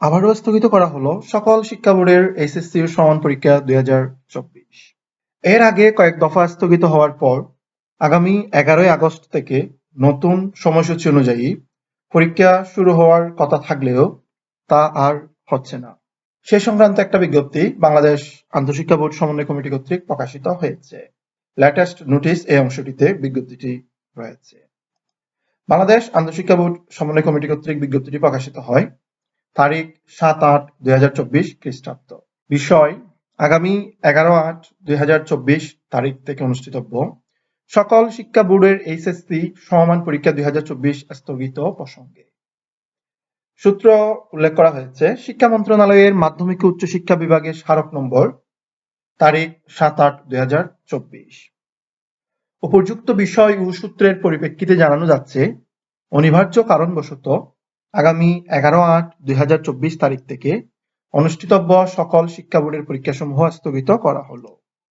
আবারও স্থগিত করা হলো সকল শিক্ষা বোর্ডের এইচএসসি সমান পরীক্ষা দুই হাজার চব্বিশ। এর আগে কয়েক দফা স্থগিত হওয়ার পর আগামী এগারোই আগস্ট থেকে নতুন সময়সূচি অনুযায়ী পরীক্ষা শুরু হওয়ার কথা থাকলেও তা আর হচ্ছে না। সে সংক্রান্ত একটা বিজ্ঞপ্তি বাংলাদেশ আন্তঃশিক্ষা বোর্ড সমন্বয় কমিটি কর্তৃক প্রকাশিত হয়েছে। লেটেস্ট নোটিশ এই অংশটিতে বিজ্ঞপ্তিটি রয়েছে। বাংলাদেশ আন্তঃশিক্ষা বোর্ড সমন্বয় কমিটি কর্তৃক বিজ্ঞপ্তিটি প্রকাশিত হয় তারিখ সাত আট দুই হাজার চব্বিশ খ্রিস্টাব্দ। বিষয়, আগামী এগারো আট দুই হাজার চব্বিশ তারিখ থেকে অনুষ্ঠিতব্য। সকল শিক্ষা বোর্ডের এইচএসসি সমমান পরীক্ষা দুই হাজার চব্বিশ স্থগিত প্রসঙ্গে। সূত্র উল্লেখ করা হয়েছে, শিক্ষা মন্ত্রণালয়ের মাধ্যমিক ও উচ্চশিক্ষা বিভাগের স্মারক নম্বর তারিখ সাত আট দুই হাজার চব্বিশ। উপযুক্ত বিষয় ও সূত্রের পরিপ্রেক্ষিতে জানানো যাচ্ছে, অনিবার্য কারণবশত আগামী এগারো আট দুই তারিখ থেকে অনুষ্ঠিতব্য সকল শিক্ষা বোর্ডের পরীক্ষাসমূহ স্থগিত করা হলো।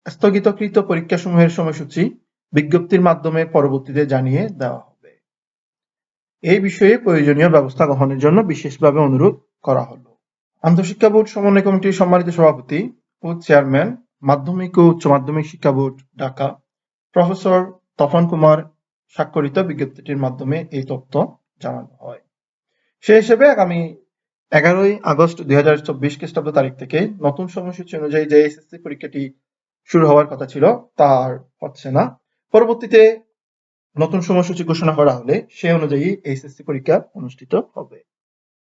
স্থগিতকৃত পরীক্ষাসমূহের সময়সূচি বিজ্ঞপ্তির মাধ্যমে পরবর্তীতে জানিয়ে দেওয়া হবে। এই বিষয়ে প্রয়োজনীয় ব্যবস্থা গ্রহণের জন্য বিশেষভাবে অনুরোধ করা হলো। আন্তঃশিক্ষা বোর্ড সমন্বয় কমিটির সম্মানিত সভাপতি ও চেয়ারম্যান, মাধ্যমিক ও উচ্চ মাধ্যমিক শিক্ষা বোর্ড, ঢাকা, প্রফেসর তপন কুমার স্বাক্ষরিত বিজ্ঞপ্তিটির মাধ্যমে এই তথ্য জানানো হয়। সে হিসেবে আগামী এগারোই আগস্ট দুই হাজার চব্বিশ খ্রিস্টাব্দ তারিখ থেকে নতুন সময়সূচি অনুযায়ী যে এসএসসি পরীক্ষাটি শুরু হওয়ার কথা ছিল, তার হচ্ছে না। পরবর্তীতে নতুন সময়সূচি ঘোষণা করা হলে সে অনুযায়ী এইচএসসি পরীক্ষা অনুষ্ঠিত হবে।